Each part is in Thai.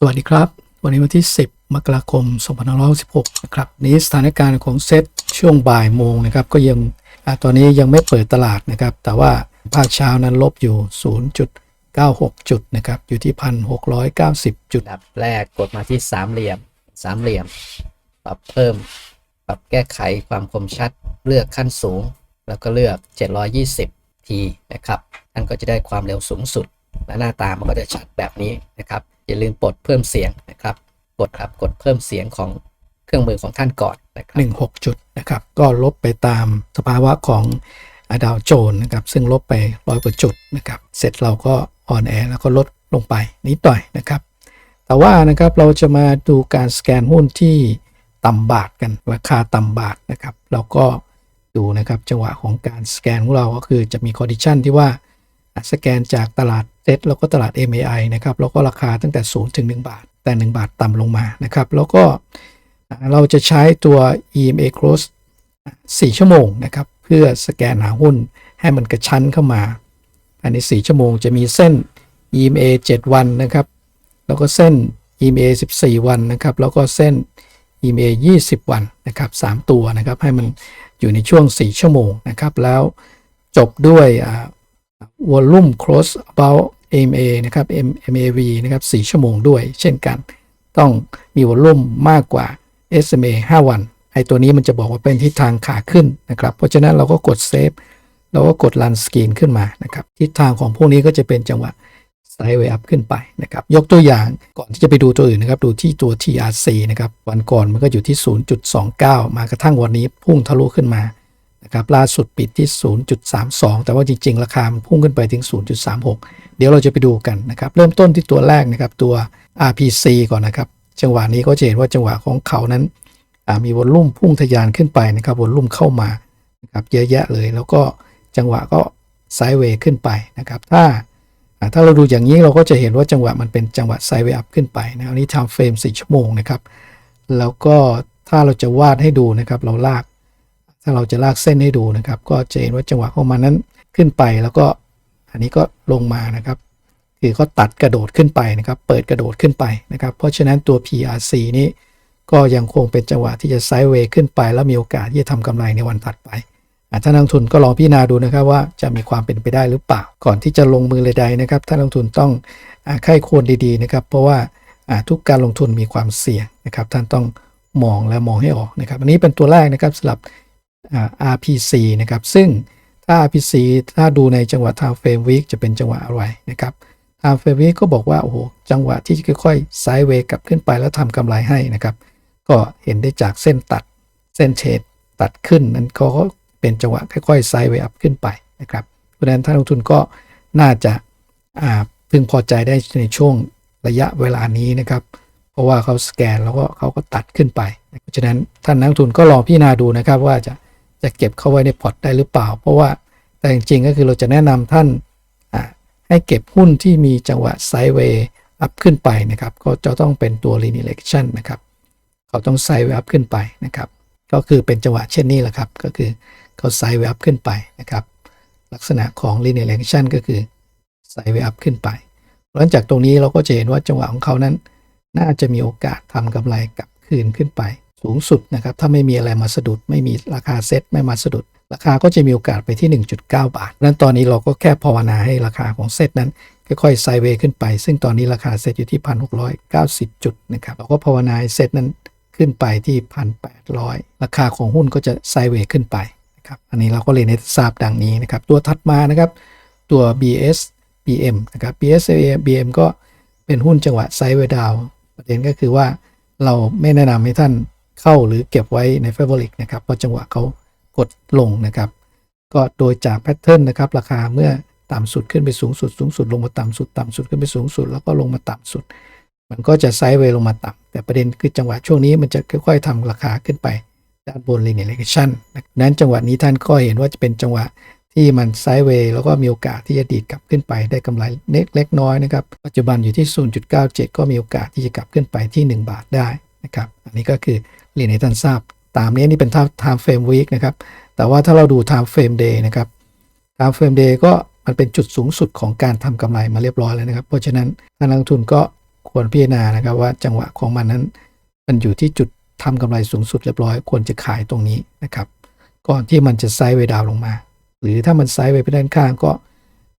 สวัสดีครับ วันนี้วันที่ 10 มกราคม 2566 นะครับนี้สถานการณ์ของเซตช่วงบ่ายโมงนะครับ ก็ยังอตอนนี้ยังไม่เปิดตลาดนะครับ แต่ว่าภาคเช้านั้นลบอยู่ 0.96 จุดนะครับ อยู่ที่ 1,690 จุดอันดับแรกกดมาที่สามเหลี่ยมสามเหลี่ยม ปรับเพิ่ม ปรับแก้ไขความคมชัด เลือกขั้นสูง แล้วก็เลือก 720 ทีนะครับ ท่านก็จะได้ความเร็วสูงสุด และหน้าตามันก็จะชัดแบบนี้นะครับ อย่าลืมปลดเพิ่มเสียงนะครับกดครับกดเพิ่มเสียงของเครื่องมือของท่านก่อนนะครับ16 จุดนะครับ ก็ลบไปตามสภาวะของอดาวโจนส์นะครับ ซึ่งลบไปร้อยกว่าจุดนะครับ เสร็จเราก็อ่อนแอแล้วก็ลดลงไปนิดหน่อยนะครับ แต่ว่านะครับเราจะมาดูการสแกนหุ้นที่ต่ำบาทกันราคาต่ำบาทนะครับ เราก็ดูนะครับจังหวะของการสแกนของเราก็คือจะมีคอดิชันที่ว่าสแกนจากตลาด เซ็ตแล้วก็ตลาด MAI นะครับแล้วก็ราคาตั้งแต่ 0 ถึง 1 บาท แต่ 1 บาทต่ำลงมานะครับ แล้วก็เราจะใช้ตัว EMA Cross 4ชั่วโมงนะครับ เพื่อสแกนหาหุ้นให้มันกระชั้นเข้ามาภายใน4ชั่วโมงจะมีเส้น EMA 7 วันนะครับ แล้วก็เส้น EMA 14 วันนะครับ แล้วก็เส้น EMA 20 วันนะครับ 3 ตัวนะครับ ให้มันอยู่ในช่วง 4 ชั่วโมงนะครับ แล้วจบด้วยวอ่า volume cross about MA นะครับ MAV นะครับ4ชั่วโมงด้วย เช่นกัน ต้องมี volume มากกว่า SMA 5 วัน ไอตัวนี้มันจะบอกว่าเป็นทิศทางขาขึ้นนะครับ เพราะฉะนั้นเราก็กด save เราก็กด run screen ขึ้นมานะครับ ทิศทางของพวกนี้ก็จะเป็นจังหวะไซด์เวย์อัพขึ้นไปนะครับ ยกตัวอย่างก่อนที่จะไปดูตัวอื่นนะครับ ดูที่ตัว TRC นะครับ วันก่อนมันก็อยู่ที่ 0.29 มากระทั่งวันนี้พุ่งทะลุขึ้นมา นะครับล่าสุดปิดที่ 0.32 แต่ว่าจริง ๆ ราคามันพุ่งขึ้นไปถึง 0.36 เดี๋ยวเราจะไปดูกันนะครับ เริ่มต้นที่ตัวแรกนะครับ ตัว RPC ก่อนนะครับ จังหวะนี้ก็จะเห็นว่าจังหวะของเขานั้นมีวอลลุ่มพุ่งทะยานขึ้นไปนะครับวอลลุ่มเข้ามานะครับเยอะแยะเลย แล้วก็จังหวะก็ไซด์เวย์ขึ้นไปนะครับ ถ้าถ้าเราดูอย่างนี้เราก็จะเห็นว่าจังหวะมันเป็นจังหวะไซด์เวย์อัพขึ้นไปนะอันนี้ time frame 4ชั่วโมงนะครับ แล้วก็ถ้าเราจะวาดให้ดูนะครับ เราลาก ถ้าเราจะลากเส้นให้ดูนะครับ ก็จะเห็นว่าจังหวะของมันนั้นขึ้นไปแล้วก็อันนี้ก็ลงมานะครับคือเขาตัดกระโดดขึ้นไปนะครับ เปิดกระโดดขึ้นไปนะครับ เพราะฉะนั้นตัว PRC นี้ก็ยังคงเป็นจังหวะที่จะไซด์เวย์ขึ้นไป แล้วมีโอกาสที่จะทำกำไรในวันถัดไปอ่าท่านนักลงทุนก็ลองพิจารณาดูนะครับว่าจะมีความเป็นไปได้หรือเปล่า ก่อนที่จะลงมือเลยใดนะครับท่านนักลงทุนต้องอาไข้ควรดีๆนะครับ เพราะว่าทุกการลงทุนมีความเสี่ยงนะครับ ท่านต้องมองและมองให้ออกนะครับ อันนี้เป็นตัวแรกนะครับสำหรับ RPC นะครับ ซึ่งถ้า RPC ถ้าดูในจังหวะ time frame week จะเป็นจังหวะอะไรนะครับ time frame week ก็บอกว่า โอ้โห จังหวะที่ค่อยๆไซด์เวย์กลับขึ้นไปแล้วทำกำไรให้นะครับ ก็เห็นได้จากเส้นตัดเส้นเชดตัดขึ้นนั้นเขาก็เป็นจังหวะค่อยๆไซด์เวย์อัพขึ้นไปนะครับ เพราะฉะนั้นท่านลงทุนก็น่าจะพึงพอใจได้ในช่วงระยะเวลานี้นะครับ เพราะว่าเขาสแกนแล้วก็เขาก็ตัดขึ้นไป เพราะฉะนั้นท่านนักลงทุนก็ลองพิจารณาดูนะครับว่าจะ จะเก็บเข้าไว้ในพอร์ตได้หรือเปล่า เพราะว่าแต่จริงๆก็คือเราจะแนะนำท่านให้เก็บหุ้นที่มีจังหวะไซด์เวย์อัพขึ้นไปนะครับ ก็จะต้องเป็นตัว linear action นะครับ เขาต้องไซด์เวย์อัพขึ้นไปนะครับ ก็คือเป็นจังหวะเช่นนี้แหละครับ ก็คือเขาไซด์เวย์อัพขึ้นไปนะครับ ลักษณะของ linear action ก็คือไซด์เวย์อัพขึ้นไป หลังจากตรงนี้เราก็จะเห็นว่าจังหวะของเขานั้น น่าจะมีโอกาสทำกำไรกลับคืนขึ้นไป สูงสุดนะครับถ้าไม่มีอะไรมาสะดุด ไม่มีราคาเซ็ตไม่มาสะดุด ราคาก็จะมีโอกาสไปที่ 1.9 บาทนั้นตอนนี้เราก็แค่ภาวนาให้ราคาของเซ็ตนั้นค่อยๆไซเวย์ขึ้นไป ซึ่งตอนนี้ราคาเซ็ตอยู่ที่ 1,690 จุดนะครับเราก็ภาวนาให้เซ็ตนั้นขึ้นไปที่ 1,800 ราคาของหุ้นก็จะไซเวย์ขึ้นไปนะครับอันนี้เราก็เรียนให้ทราบดังนี้นะครับตัวถัดมานะครับตัว BS BM นะครับ BS BM ก็เป็นหุ้นจังหวะไซเวย์ดาวประเด็นก็คือว่าเราไม่แนะนำให้ท่าน เข้าหรือเก็บไว้ใน f a v o r i t นะครับพราะจังหวะเขากดลงนะครับ ก็โดยจากแพทเทิร์นนะครับ ราคาเมื่อต่ำสุดขึ้นไปสูงสุดสูงสุดลงมาต่ำสุดต่ำสุดขึ้นไปสูงสุด แล้วก็ลงมาต่ำสุด มันก็จะไซด์เวย์ลงมาต่ำแต่ประเด็นคือจังหวะช่วงนี้มันจะค่อยๆทำราคาขึ้นไปด้านบน linear regression นั้นจังหวะนี้ท่านก็เห็นว่าจะเป็นจังหวะที่มันไซด์เวย์แล้วก็มีโอกาสที่จะดีดกลับขึ้นไปได้กำไรเล็กเล็กน้อยนะครับ ปัจจุบันอยู่ที่ 0.97 ก็มีโอกาสที่จะกลับขึ้นไปที่ 1 บาทได้นะครับ อันนี้ก็คือ เรียนให้ท่านทราบ ตามนี้นี่เป็น time frame week นะครับ แต่ว่าถ้าเราดู time frame day นะครับ time frame day ก็มันเป็นจุดสูงสุดของการทำกำไรมาเรียบร้อยแล้วนะครับ เพราะฉะนั้นท่านนักลงทุนก็ควรพิจารณานะครับว่าจังหวะของมันนั้น มันอยู่ที่จุดทำกำไรสูงสุดเรียบร้อย ควรจะขายตรงนี้นะครับ ก่อนที่มันจะไซด์เวดาวลงมา หรือถ้ามันไซด์เวไปด้านข้างก็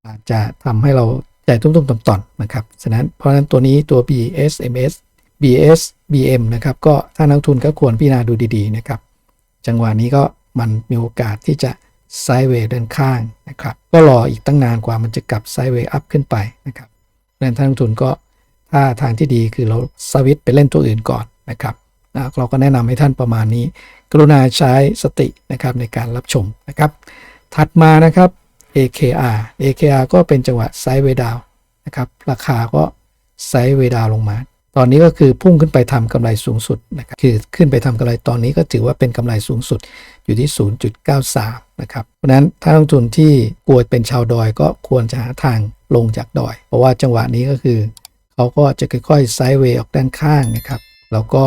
อาจจะทำให้เราใจตุ้มๆต่อๆนะครับฉะนั้นเพราะฉะนั้นตัวนี้ตัว BSMS BS BM นะครับก็ถ้านักทุนก็ควรพิจารณาดูดีๆนะครับจังหวะนี้ก็มันมีโอกาสที่จะไซด์เวย์ด้านข้างนะครับก็รออีกตั้งนานกว่ามันจะกลับไซด์เวย์อัพขึ้นไปนะครับดังนั้นท่านนักทุนก็ถ้าทางที่ดีคือเราสวิตไปเล่นตัวอื่นก่อนนะครับนะเราก็แนะนำให้ท่านประมาณนี้ กรุณาใช้สตินะครับในการรับชมนะครับ ถัดมานะครับ AKR AKR ก็เป็นจังหวะไซด์เวย์ดาวนะครับ ราคาก็ไซด์เวย์ดาวลงมา ตอนนี้ก็คือพุ่งขึ้นไปทำกำไรสูงสุดนะครับคือขึ้นไปทำกำไรตอนนี้ก็ถือว่าเป็นกำไรสูงสุดอยู่ที่ 0.93 นะครับ เพราะฉะนั้นถ้าลงทุนที่กลัวเป็นชาวดอยก็ควรจะหาทางลงจากดอย เพราะว่าจังหวะนี้ก็คือเขาก็จะค่อยๆไซด์เวย์ออกด้านข้างนะครับ แล้วก็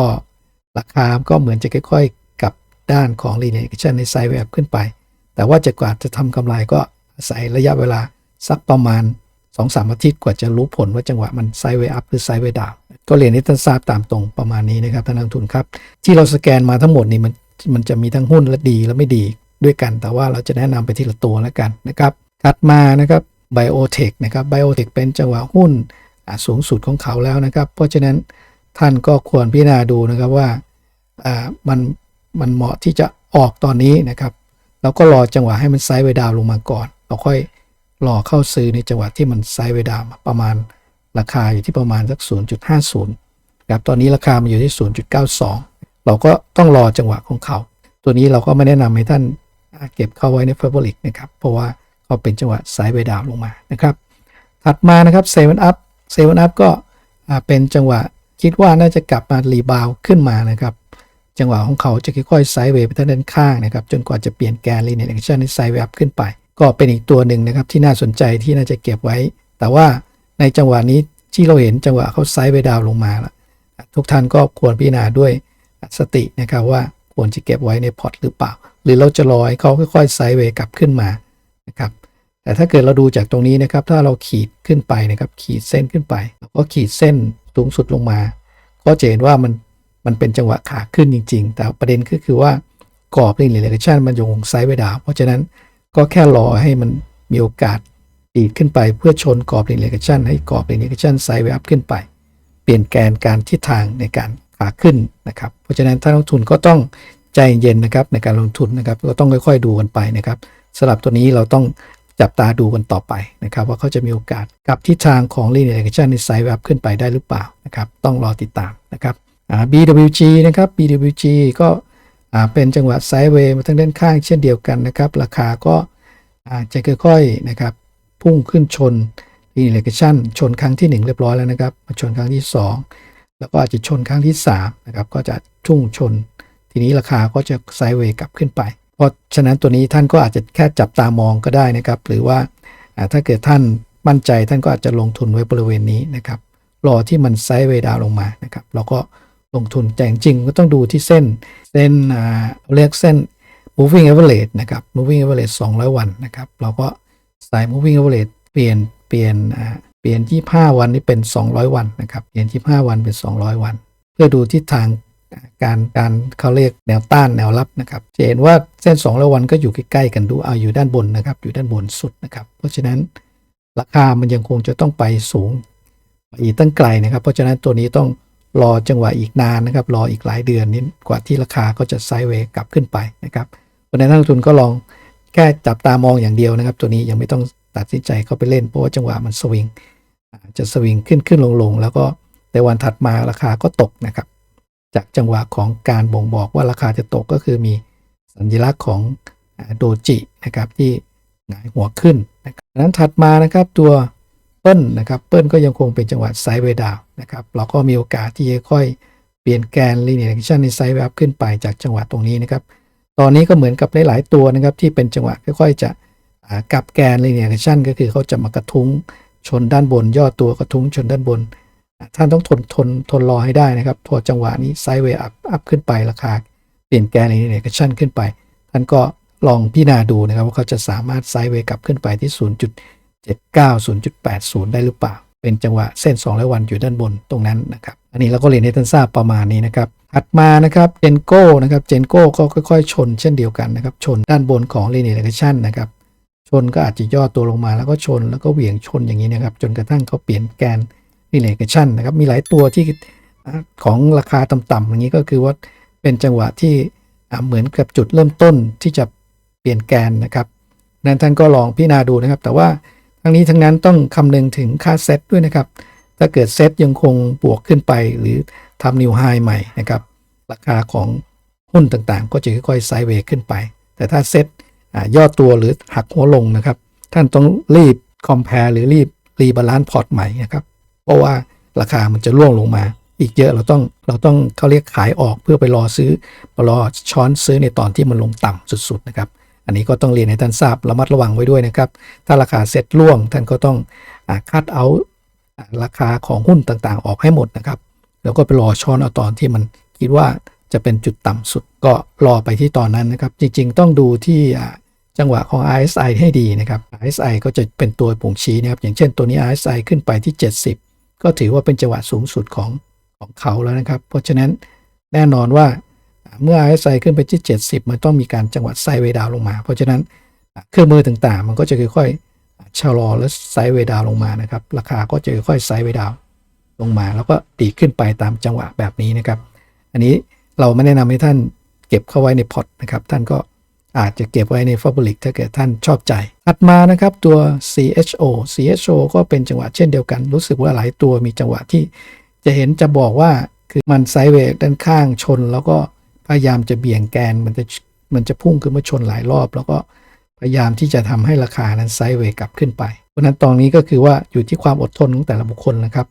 ราคาก็เหมือนจะค่อยๆกลับด้านของ linear action ในไซด์เวย์ขึ้นไป แต่ว่าจะกว่าจะทำกำไรก็อาศัยระยะเวลาสักประมาณ 2-3อาทิตย์กว่าจะรู้ผลว่าจังหวะมันไซด์เวย์อัพหรือไซด์เวย์ดาวก็เรียนให้ท่านทราบตามตรงประมาณนี้นะครับท่านนักลงทุนครับ ที่เราสแกนมาทั้งหมดนี่มันมันจะมีทั้งหุ้นและดีและไม่ดีด้วยกัน แต่ว่าเราจะแนะนำไปทีละตัวแล้วกันนะครับถัดมานะครับไบโอเทคนะครับไบโอเทคเป็นจังหวะหุ้นอสูงสุดของเขาแล้วนะครับ เพราะฉะนั้นท่านก็ควรพิจารณาดูนะครับว่าอ่ามันมันเหมาะที่จะออกตอนนี้นะครับแล้วก็รอจังหวะให้มันไซด์เวย์ดาวลงมาก่อนเราค่อย รอเข้าซื้อในจังหวะที่มันไซด์เวดามาประมาณราคาอยู่ที่ประมาณสัก 0.50ครับตอนนี้ราคามันอยู่ที่ 0.92 เราก็ต้องรอจังหวะของเขา ตัวนี้เราก็ไม่แนะนำให้ท่านเก็บเข้าไว้ในเฟเวอริกนะครับ เพราะว่าเขาเป็นจังหวะไซด์เวดาวน์ลงมานะครับ ถัดมานะครับเซเว่นอัพเซเว่นอัพก็เป็นจังหวะคิดว่าน่าจะกลับมารีบาวขึ้นมานะครับจังหวะของเขาจะค่อยๆไซด์เวย์ไปทางด้านข้างนะครับจนกว่าจะเปลี่ยนแกน linear action ในไซด์เวย์อัพขึ้นไป ก็เป็นอีกตัวหนึ่งนะครับที่น่าสนใจที่น่าจะเก็บไว้ แต่ว่าในจังหวะนี้ที่เราเห็นจังหวะเขาไซด์เวย์ดาวลงมาแล้วทุกท่านก็ควรพิจารณาด้วยสตินะครับว่าควรจะเก็บไว้ในพอร์ตหรือเปล่า หรือเราจะรอให้เขาค่อยๆไซด์เวกลับขึ้นมานะครับแต่ถ้าเกิดเราดูจากตรงนี้นะครับ ถ้าเราขีดขึ้นไปนะครับ ขีดเส้นขึ้นไปแล้วก็ขีดเส้นสูงสุดลงมา ก็จะเห็นว่ามันมันเป็นจังหวะขาขึ้นจริง ๆ แต่ประเด็นก็คือว่ากรอบ linear regression มันยังคงไซด์ไว้ดาวเพราะฉะนั้น ก็แค่รอให้มันมีโอกาสดีดขึ้นไปเพื่อชนกรอบ linear regression ให้กรอบ linear regression ไซด์ไวอัพขึ้นไป เปลี่ยนแกนการทิศทางในการขาขึ้นนะครับ เพราะฉะนั้นถ้าลงทุนก็ต้องใจเย็นนะครับในการลงทุนนะครับก็ต้องค่อยๆดูกันไปนะครับสำหรับตัวนี้เราต้องจับตาดูกันต่อไปนะครับ ว่าเขาจะมีโอกาสกลับทิศทางของ linear regression ในไซด์อัพขึ้นไปได้หรือเปล่านะครับ ต้องรอติดตามนะครับ BWG นะครับ BWG ก็ เป็นจังหวะไซด์เวย์มาทางด้านข้างเช่นเดียวกันนะครับ ราคาก็จะค่อยๆนะครับพุ่งขึ้นชน linear regression ชนครั้งที่ 1 เรียบร้อยแล้วนะครับมาชนครั้งที่ 2 แล้วก็อาจจะชนครั้งที่3นะครับก็จะทุ่งชน ทีนี้ราคาก็จะไซด์เวย์กลับขึ้นไป เพราะฉะนั้นตัวนี้ท่านก็อาจจะแค่จับตามองก็ได้นะครับ หรือว่าถ้าเกิดท่านมั่นใจท่านก็อาจจะลงทุนไว้บริเวณนี้นะครับรอที่มันไซด์เวย์ดาวลงมานะครับเราก็ ลงทุนแต่จริงก็ต้องดูที่เส้นเส้นอ่าเรียกเส้น moving average นะครับ moving average 200 วันนะครับ เราก็สาย moving average เปลี่ยนเปลี่ยนอ่าเปลี่ยน 25 วันนี่เป็น 200 วันนะครับเปลี่ยน 25 วันเป็น 200 วัน เพื่อดูทิศทางการการเขาเรียกแนวต้านแนวรับนะครับจะเห็นว่าเส้น200วันก็อยู่ใกล้ๆกันดูเอาอยู่ด้านบนนะครับ อยู่ด้านบนสุดนะครับ เพราะฉะนั้นราคามันยังคงจะต้องไปสูงอีกตั้งไกลนะครับ เพราะฉะนั้นตัวนี้ต้อง รอจังหวะอีกนานนะครับ รออีกหลายเดือนนี้กว่าที่ราคาก็จะไซด์เวย์กลับขึ้นไปนะครับเพราะฉะนั้นนักลงทุนก็ลองแค่จับตามองอย่างเดียวนะครับ ตัวนี้ยังไม่ต้องตัดสินใจเข้าไปเล่นเพราะว่าจังหวะมันสวิงจะสวิงขึ้นขึ้นลงลงแล้วก็ในวันถัดมาราคาก็ตกนะครับ จากจังหวะของการบ่งบอกว่าราคาจะตกก็คือมีสัญลักษณ์ของโดจินะครับที่หงายหัวขึ้นนะครับนั้นถัดมานะครับตัวเปิ้ลนะครับเปิ้ลก็ยังคงเป็นจังหวะไซด์เวย์ดาว นะครับ เราก็มีโอกาสที่จะค่อยเปลี่ยนแกน linear regression ในไซด์เวย์อัพขึ้นไปจากจังหวะตรงนี้นะครับ ตอนนี้ก็เหมือนกับหลายๆตัวนะครับ ที่เป็นจังหวะค่อยๆจะกลับแกน linear regression ก็คือเขาจะมากระทุ้งชนด้านบน ย่อตัวกระทุ้งชนด้านบน ท่านต้องทนทนทนรอให้ได้นะครับพอจังหวะนี้ไซด์เวย์อัพอัพขึ้นไปราคาเปลี่ยนแกน linear action ขึ้นไป ท่านก็ลองพิจารณาดูนะครับว่าเขาจะสามารถไซด์เวย์กลับขึ้นไปที่ 0.79 0.80 ได้หรือเปล่า เป็นจังหวะเส้น2และวันอยู่ด้านบนตรงนั้นนะครับ อันนี้เราก็เรียนให้ท่านทราบประมาณนี้นะครับถัดมานะครับเจนโก้นะครับเจนโก้ก็ค่อยๆ ชนเช่นเดียวกันนะครับ ชนด้านบนของ linear regression นะครับ ชนก็อาจจะย่อตัวลงมาแล้วก็ชนแล้วก็เหวี่ยงชนอย่างนี้นะครับ จนกระทั่งเขาเปลี่ยนแกน linear regression นะครับ มีหลายตัวที่ของราคาต่ำๆอย่างนี้ก็คือว่าเป็นจังหวะที่เหมือนกับจุดเริ่มต้นที่จะเปลี่ยนแกนนะครับนั้นท่านก็ลองพิจารณาดูนะครับ แต่ว่า ทั้งนี้ทั้งนั้นต้องคำนึงถึงค่าเซตด้วยนะครับ ถ้าเกิดเซตยังคงบวกขึ้นไปหรือทำนิวไฮใหม่นะครับ ราคาของหุ้นต่างๆ ก็จะค่อยๆไซด์เวย์ขึ้นไป แต่ถ้าเซตย่อตัวหรือหักหัวลงนะครับ ท่านต้องรีบคอมเพลหรือรีบรีบาลานซ์พอร์ตใหม่นะครับ เพราะว่าราคามันจะร่วงลงมา อีกเยอะเราต้องเราต้องเขาเรียกขายออกเพื่อไปรอซื้อรอช้อนซื้อในตอนที่มันลงต่ำสุดๆนะครับ อันนี้ก็ต้องเรียนให้ท่านทราบระมัดระวังไว้ด้วยนะครับ ถ้าราคาเซ็ตร่วงท่านก็ต้องคัดเอาราคาของหุ้นต่างๆ ออกให้หมดนะครับ แล้วก็ไปรอช้อนเอาตอนที่มันคิดว่าจะเป็นจุดต่ำสุดก็รอไปที่ตอนนั้นนะครับ จริงๆ ต้องดูที่จังหวะของ RSI ให้ดีนะครับ RSI ก็จะเป็นตัวบ่งชี้นะครับ อย่างเช่นตัวนี้ RSI ขึ้นไปที่ 70 ก็ถือว่าเป็นจังหวะสูงสุดของของเขาแล้วนะครับ เพราะฉะนั้นแน่นอนว่า เมื่อ RSI ขึ้นไปที่ 70 มันต้องมีการจังหวะไซเวดาวลงมา เพราะฉะนั้นเครื่องมือต่างๆ มันก็จะค่อยๆชะลอและไซเวดาวลงมานะครับ ราคาก็จะค่อยๆไซเวดาวลงมา แล้วก็ดีขึ้นไปตามจังหวะแบบนี้นะครับ อันนี้เราไม่แนะนำให้ท่านเก็บเข้าไว้ในพอร์ตนะครับ ท่านก็อาจจะเก็บไว้ในฟ a b ริกถ้าเกิดท่านชอบใจ ถัดมานะครับตัว CHO CHO ก็เป็นจังหวะเช่นเดียวกัน รู้สึกว่าหลายตัวมีจังหวะที่จะเห็นจะบอกว่าคือมันไซเวย์ด้านข้างชนแล้วก็ พยายามจะเบี่ยงแกนมันจะมันจะพุ่งขึ้นมาชนหลายรอบ แล้วก็พยายามที่จะทำให้ราคานั้นไซด์เวย์กลับขึ้นไป เพราะฉะนั้นตรงนี้ก็คือว่าอยู่ที่ความอดทนของแต่ละบุคคลนะครับ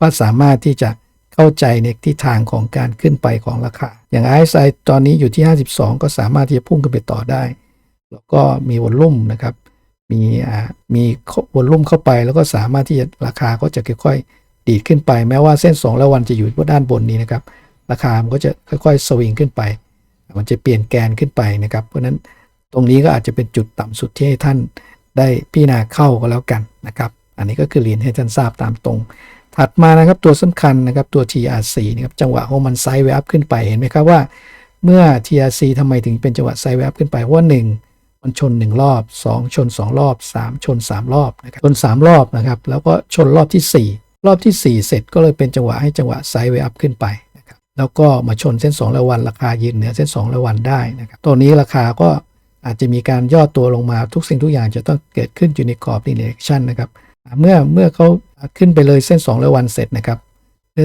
ว่าสามารถที่จะเข้าใจในทิศทางของการขึ้นไปของราคา อย่าง RSI ตอนนี้อยู่ที่ 52 ก็สามารถที่จะพุ่งขึ้นไปต่อได้ แล้วก็มีวอลลุ่มนะครับมีอ่ามีวอลลุ่มเข้าไปแล้วก็สามารถที่จะราคาก็จะค่อยๆดีดขึ้นไป แม้ว่าเส้น 2 และวันจะอยู่ด้านบนนี้นะครับ ราคามันก็จะค่อยๆสวิงขึ้นไป มันจะเปลี่ยนแกนขึ้นไปนะครับ เพราะฉะนั้นตรงนี้ก็อาจจะเป็นจุดต่ำสุดที่ให้ท่านได้พิจารณาเข้าก็แล้วกันนะครับ อันนี้ก็คือเรียนให้ท่านทราบตามตรง ถัดมานะครับตัวสำคัญนะครับตัว TRC นะครับจังหวะของมันไซด์เวฟขึ้นไปเห็นไหมครับว่า เมื่อ TRC ทำไมถึงเป็นจังหวะไซด์เวฟขึ้นไปเพราะว่า1มันชน 1 รอบ 2 ชน 2 รอบ 3 ชน 3 รอบนะครับชน 3 รอบนะครับ แล้วก็ชนรอบที่ 4 รอบที่ 4 เสร็จก็เลยเป็นจังหวะให้จังหวะไซด์เวฟขึ้นไป แล้วก็มาชนเส้น2ระวัน ราคายืนเหนือเส้น2ระวันได้นะครับตัวนี้ราคาก็อาจจะมีการย่อตัวลงมาทุกสิ่งทุกอย่างจะต้องเกิดขึ้นอยู่ในกรอบ linear action นะครับเมื่อเมื่อเขาขึ้นไปเลยเส้น2ร้อยวันเสร็จนะครับ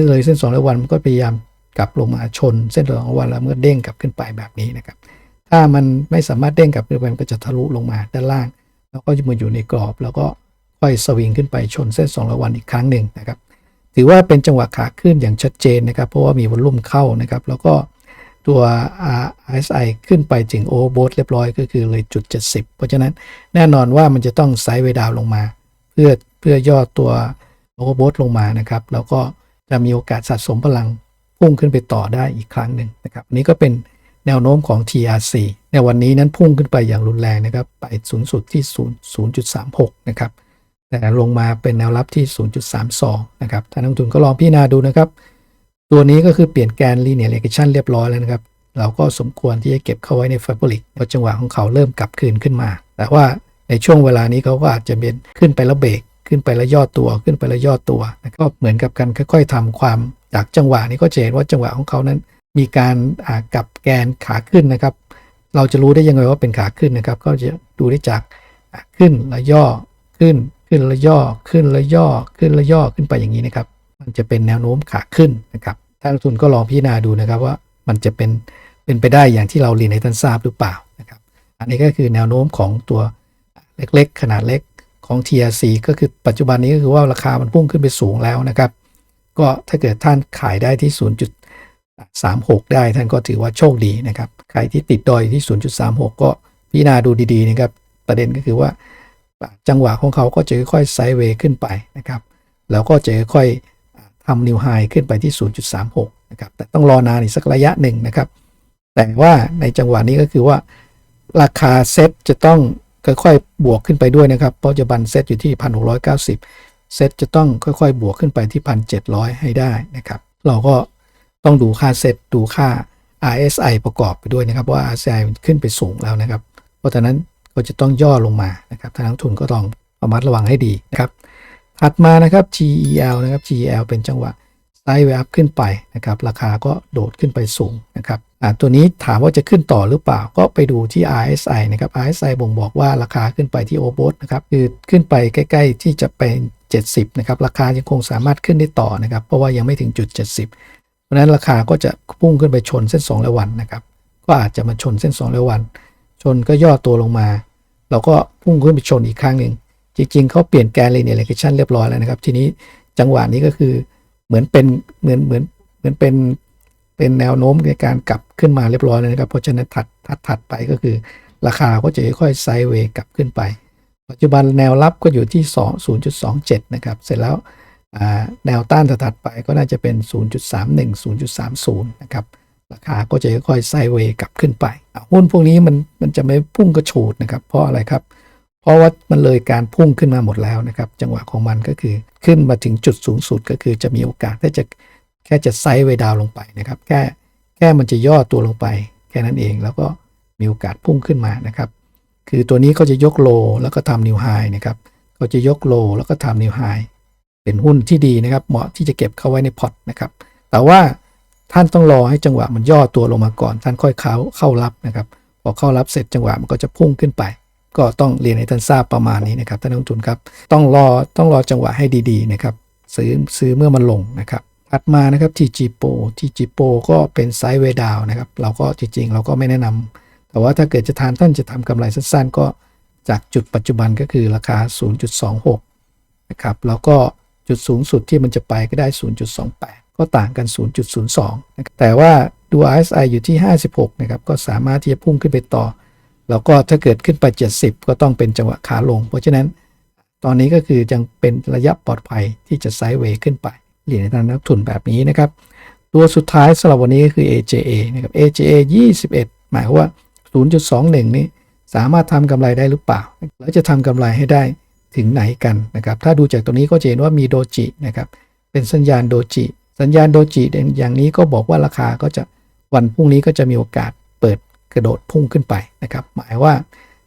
เลยเส้น2ร้อยวันมันก็พยายามกลับลงมาชนเส้น2ร้อยวันแล้วเมื่อเด้งกลับขึ้นไปแบบนี้นะครับ ถ้ามันไม่สามารถเด้งกลับขึ้นไปมันก็จะทะลุลงมาด้านล่าง แล้วก็จะมาอยู่ในกรอบ แล้วก็ค่อยสวิงขึ้นไปชนเส้น2ร้อยวันอีกครั้งหนึ่งนะครับ ถือว่าเป็นจังหวะขาขึ้นอย่างชัดเจนนะครับ เพราะว่ามีวอลลุ่มเข้านะครับ แล้วก็ตัว RSI ขึ้นไปถึงโอเวอร์โบทเรียบร้อยก็คือเลยจุด 70 เพราะฉะนั้นแน่นอนว่ามันจะต้องไซด์เวดาวลงมา เพื่อเพื่อย่อตัวโอเวอร์โบทลงมานะครับ แล้วก็จะมีโอกาสสะสมพลังพุ่งขึ้นไปต่อได้อีกครั้งหนึ่งนะครับนนี้ก็เป็นแนวโน้มของ TRC ในวันนี้นั้นพุ่งขึ้นไปอย่างรุนแรงนะครับ ไปสูงสุดที่ 0 0.36 นะครับ แต่ลงมาเป็นแนวรับที่ 0.32 นะครับท่านนักลงทุนก็ลองพิจารณาดูนะครับ ตัวนี้ก็คือเปลี่ยนแกน linear regression เรียบร้อยแล้วนะครับ เราก็สมควรที่จะเก็บเข้าไว้ใน Fabric พราจังหวะของเขาเริ่มกลับคืนขึ้นมา แต่ว่าในช่วงเวลานี้เขาก็อาจจะเป็นขึ้นไปแล้วเบรกขึ้นไปแล้วย่อตัวขึ้นไปแล้วย่อตัวนะก็เหมือนกับการค่อย ๆทำความจากจังหวะนี้ก็จะเห็นว่าจังหวะของเขานั้น มีการกลับแกนขาขึ้นนะครับ เราจะรู้ได้ยังไงว่าเป็นขาขึ้นนะครับ ก็จะดูได้จากขึ้นแล้วย่อขึ้น ขึ้นล้วย่อขึ้นล้วย่อขึ้นล้วย่อขึ้นไปอย่างนี้นะครับ มันจะเป็นแนวโน้มขาขึ้นนะครับท่านทุนก็ลองพิจารณาดูนะครับว่ามันจะเป็นเป็นไปได้อย่างที่เราเรียนให้ท่านทราบหรือเปล่านะครับ อันนี้ก็คือแนวโน้มของตัวเล็กๆ ขนาดเล็กของ TRC ก็คือปัจจุบันนี้ก็คือว่าราคามันพุ่งขึ้นไปสูงแล้วนะครับ ก็ถ้าเกิดท่านขายได้ที่ 0.36 ได้ท่านก็ถือว่าโชคดีนะครับ ใครที่ติดดอยที่ 0.36 ก็พิจารณาดูดีๆนะครับ ประเด็นก็คือว่า จังหวะของเขาก็จะค่อยๆไซด์เวย์ขึ้นไปนะครับแล้วก็จะค่อยๆทำนิวไฮขึ้นไปที่ 0.36 นะครับ แต่ต้องรอนานอีกสักระยะหนึ่งนะครับ แต่ว่าในจังหวะนี้ก็คือว่าราคาเซ็ตจะต้องค่อยๆ บวกขึ้นไปด้วยนะครับ ปัจจุบันเซ็ตอยู่ที่ 1,690 เซตจะต้องค่อยๆ บวกขึ้นไปที่พันเให้ได้นะครับ เราก็ต้องดูค่าเซตดูค่า RSI ประกอบไปด้วยนะครับ ว่า RSI มันขึ้นไปสูงแล้วนะครับ เพราะฉะนั้น ก็จะต้องย่อลงมานะครับทางนักทุนก็ต้องระมัดระวังให้ดีนะครับถัดมานะครับ GEL นะครับ GEL เป็นจังหวะไซด์เวย์อัพขึ้นไปนะครับ ราคาก็โดดขึ้นไปสูงนะครับอ่าตัวนี้ถามว่าจะขึ้นต่อหรือเปล่าก็ไปดูที่ RSI นะครับ RSI บ่งบอกว่าราคาขึ้นไปที่โอ b o t นะครับคือขึ้นไปใกล้ ๆ ที่จะเป็น 70 นะครับ ราคายังคงสามารถขึ้นได้ต่อนะครับ เพราะว่ายังไม่ถึงจุด 70 เพราะนั้นราคาก็จะพุ่งขึ้นไปชนเส้น2ร้อยวันนะครับ ก็อาจจะมาชนเส้น2ร้อยวัน ชนก็ย่อตัวลงมา เราก็พุ่งขึ้นไปชนอีกครั้งหนึ่งจริงๆเขาเปลี่ยนแกน linear regression เรียบร้อยแล้วนะครับ ทีนี้จังหวะนี้ก็คือเหมือนเป็นเหมือนเหมือนเหมือนเป็นเป็นแนวโน้มในการกลับขึ้นมาเรียบร้อยแล้วนะครับ เพราะฉะนั้นถัดถัดถัดไปก็คือ ราคาก็จะค่อยไซด์เวย์กลับขึ้นไป ปัจจุบันแนวรับก็อยู่ที่ 2 0.27 นะครับ เสร็จแล้วแนวต้านถัดไปก็น่าจะเป็น 0.31 0.30 นะครับ ราคาก็จะค่อยๆไซเวย์กลับขึ้นไปหุ้นพวกนี้มันมันจะไม่พุ่งกระฉูดนะครับ เพราะอะไรครับ เพราะว่ามันเลยการพุ่งขึ้นมาหมดแล้วนะครับ จังหวะของมันก็คือขึ้นมาถึงจุดสูงสุดก็คือจะมีโอกาสที่จะแค่จะไซเวย์ดาวลงไปนะครับ แค่แค่มันจะย่อตัวลงไป แค่นั้นเองแล้วก็มีโอกาสพุ่งขึ้นมานะครับ คือตัวนี้เขาจะยกโลแล้วก็ทำนิวไฮนะครับเขาจะยกโลแล้วก็ทำนิวไฮเป็นหุ้นที่ดีนะครับ เหมาะที่จะเก็บเข้าไว้ในพอร์ตนะครับ แต่ว่า ท่านต้องรอให้จังหวะมันย่อตัวลงมาก่อน ท่านค่อยเข้าเข้ารับนะครับ พอเข้ารับเสร็จจังหวะมันก็จะพุ่งขึ้นไป ก็ต้องเรียนให้ท่านทราบประมาณนี้นะครับท่านนักลงทุนครับ ต้องรอต้องรอจังหวะให้ดีๆนะครับ ซื้อซื้อเมื่อมันลงนะครับถัดมานะครับ TG Pro TG Pro ก็เป็นไซด์เวดาวนะครับ เราก็จริงๆ เราก็ไม่แนะนำแต่ว่าถ้าเกิดจะทานท่านจะทำกำไรสั้นๆ ก็จากจุดปัจจุบันก็คือราคา 0.26 นะครับ แล้วก็จุดสูงสุดที่มันจะไปก็ได้ 0.28 ก็ต่างกัน 0.02นะแต่ว่าดู RSI อยู่ที่ 56 นะครับ ก็สามารถที่จะพุ่งขึ้นไปต่อ แล้วก็ถ้าเกิดขึ้นไป 70 ก็ต้องเป็นจังหวะขาลง เพราะฉะนั้นตอนนี้ก็คือยังเป็นระยะปลอดภัยที่จะไซด์เวย์ขึ้นไปเหรียญในทางนักทุนแบบนี้นะครับ ตัวสุดท้ายสำหรับวันนี้ก็คือ AJA นะครับ AJA 21 หมายความว่า 0.21 นี้สามารถทำกำไรได้หรือเปล่า แล้วจะทำกำไรให้ได้ถึงไหนกันนะครับ ถ้าดูจากตรงนี้ก็จะเห็นว่ามีโดจินะครับ เป็นสัญญาณโดจิ สัญญาณโดจิอย่างนี้ก็บอกว่าราคาก็จะวันพรุ่งนี้ก็จะมีโอกาสเปิดกระโดดพุ่งขึ้นไปนะครับ หมายว่า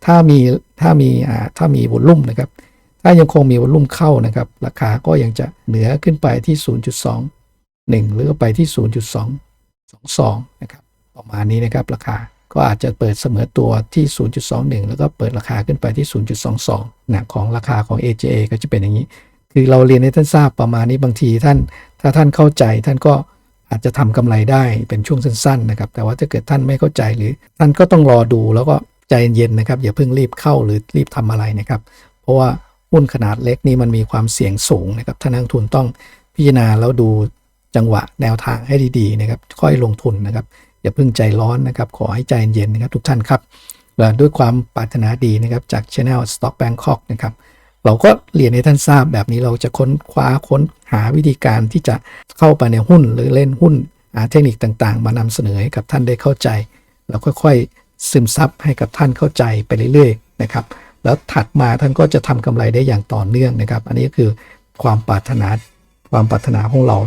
ถ้ามีถ้ามีอ่าถ้ามีวอลลุ่มนะครับ ถ้ายังคงมีวอลลุ่มเข้านะครับ ราคาก็ยังจะเหนือขึ้นไปที่ 0.21 หรือไปที่ 0.222 นะครับประมาณนี้นะครับราคาก็อาจจะเปิดเสมอตัวที่ 0.21 แล้วก็เปิดราคาขึ้นไปที่ 0.22นะของราคาของ AJA ก็จะเป็นอย่างนี้ คือเราเรียนให้ท่านทราบประมาณนี้บางทีท่าน ถ้าท่านเข้าใจท่านก็อาจจะทำกำไรได้เป็นช่วงสั้นๆนะครับ แต่ว่าถ้าเกิดท่านไม่เข้าใจหรือท่านก็ต้องรอดูแล้วก็ใจเย็นๆนะครับ อย่าเพิ่งรีบเข้าหรือรีบทำอะไรนะครับ เพราะว่าหุ้นขนาดเล็กนี่มันมีความเสี่ยงสูงนะครับท่านนักทุนต้องพิจารณาแล้วดูจังหวะแนวทางให้ดีๆนะครับ ค่อยลงทุนนะครับ อย่าเพิ่งใจร้อนนะครับ ขอให้ใจเย็นๆนะครับ ทุกท่านครับด้วยความปรารถนาดีนะครับจาก Channel Stock Bangkok นะครับ เราก็เรียนให้ท่านทราบแบบนี้เราจะค้นคว้าค้นหาวิธีการที่จะเข้าไปในหุ้นหรือเล่นหุ้นหาเทคนิคต่างๆ มานำเสนอให้กับท่านได้เข้าใจ แล้วค่อยๆซึมซับให้กับท่านเข้าใจไปเรื่อยๆนะครับแล้วถัดมาท่านก็จะทำกำไรได้อย่างต่อเนื่องนะครับ อันนี้คือความปรารถนาความปรารถนาของเรา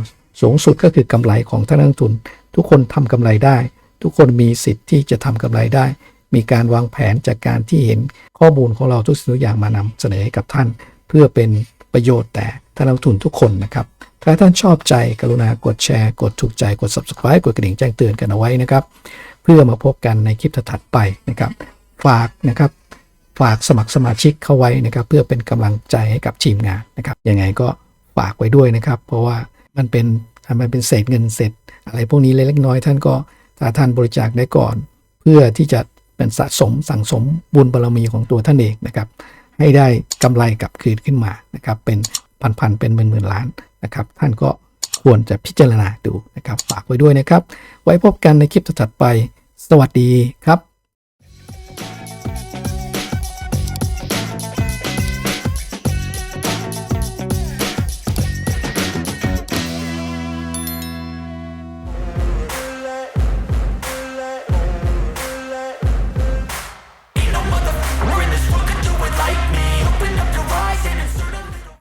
สูงสุดก็คือกำไรของท่านนักลงทุน ทุกคนทำกำไรได้ ทุกคนมีสิทธิ์ที่จะทำกำไรได้ มีการวางแผนจากการที่เห็นข้อมูลของเราทุกสิ่งทุกอย่างมานำเสนอให้กับท่าน เพื่อเป็นประโยชน์แต่ท่านนักลงทุนทุกคนนะครับถ้าท่านชอบใจกรุณากดแชร์ กดถูกใจกด subscribe กดกระดิ่งแจ้งเตือนกันเอาไว้นะครับ เพื่อมาพบกันในคลิปถัดไปนะครับ ฝากนะครับฝากสมัครสมาชิกเข้าไว้นะครับ เพื่อเป็นกำลังใจให้กับทีมงานนะครับยังไงก็ฝากไว้ด้วยนะครับ เพราะว่ามันเป็นมันเป็นเศษเงินเศษอะไรพวกนี้เล็กน้อยท่านก็ถ้าท่านบริจาคได้ก่อน เพื่อที่จะ เป็นสะสมสั่งสมบุญบารมีของตัวท่านเองนะครับให้ได้กำไรกลับคืนขึ้นมานะครับเป็นพันๆเป็นหมื่นๆล้านนะครับท่านก็ควรจะพิจารณาดูนะครับฝากไว้ด้วยนะครับ ไว้พบกันในคลิปถัดไป สวัสดีครับ